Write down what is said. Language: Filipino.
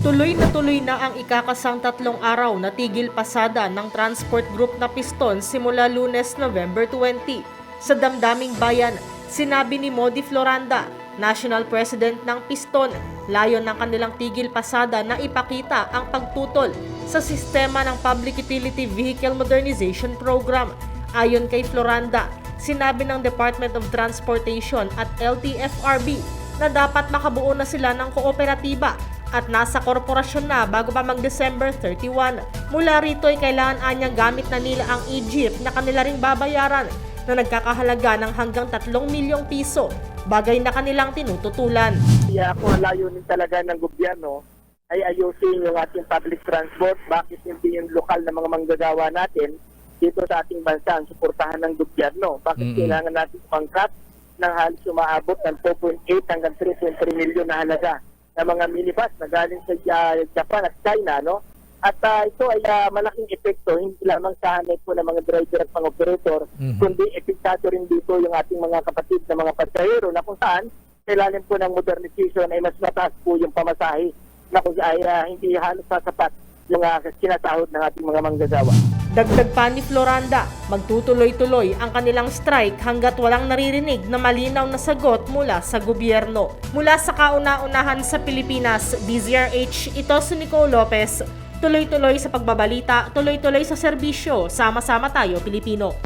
Tuloy na tuloy na ang ikakasang tatlong araw na tigil pasada ng transport group na Piston simula lunes November 20. Sa damdaming bayan, sinabi ni Modi Floranda, National President ng Piston, layon ng kanilang tigil pasada na ipakita ang pagtutol sa sistema ng Public Utility Vehicle Modernization Program. Ayon kay Floranda, sinabi ng Department of Transportation at LTFRB na dapat makabuo na sila ng kooperatiba at nasa korporasyon na bago pa mag-December 31. Mula rito ay kailangan anya gamit na nila ang e-jeep na kanila ring babayaran na nagkakahalaga ng hanggang 3 milyong piso, bagay na kanilang tinututulan. Kaya kung ang layunin talaga ng gobyerno ay ayusin yung ating public transport, bakit hindi yung lokal na mga manggagawa natin dito sa ating bansa ang suportahan ng gobyerno? Bakit Mm-mm. kailangan natin pangkat ng halos umaabot ng 2.8 hanggang 3.3 milyon na halaga ng mga minibus na galing sa Ja- Japan at China, no? At ah, ito ay ah, malaking epekto hindi lamang sa hanay po ng mga driver at mga operator, Mhm. kundi epektado rin dito yung ating mga kapatid na mga pasahero na kung saan kailangan po ng modernization ay mas mataas po yung pamasahe na kung ay ah, hindi halos sasapat yung uh, sinasahod ng ating mga manggagawa. Dagdag pa ni Floranda, magtutuloy-tuloy ang kanilang strike hanggat walang naririnig na malinaw na sagot mula sa gobyerno. Mula sa kauna-unahan sa Pilipinas, DZRH, ito si Nico Lopez. Tuloy-tuloy sa pagbabalita, tuloy-tuloy sa serbisyo, sama-sama tayo Pilipino.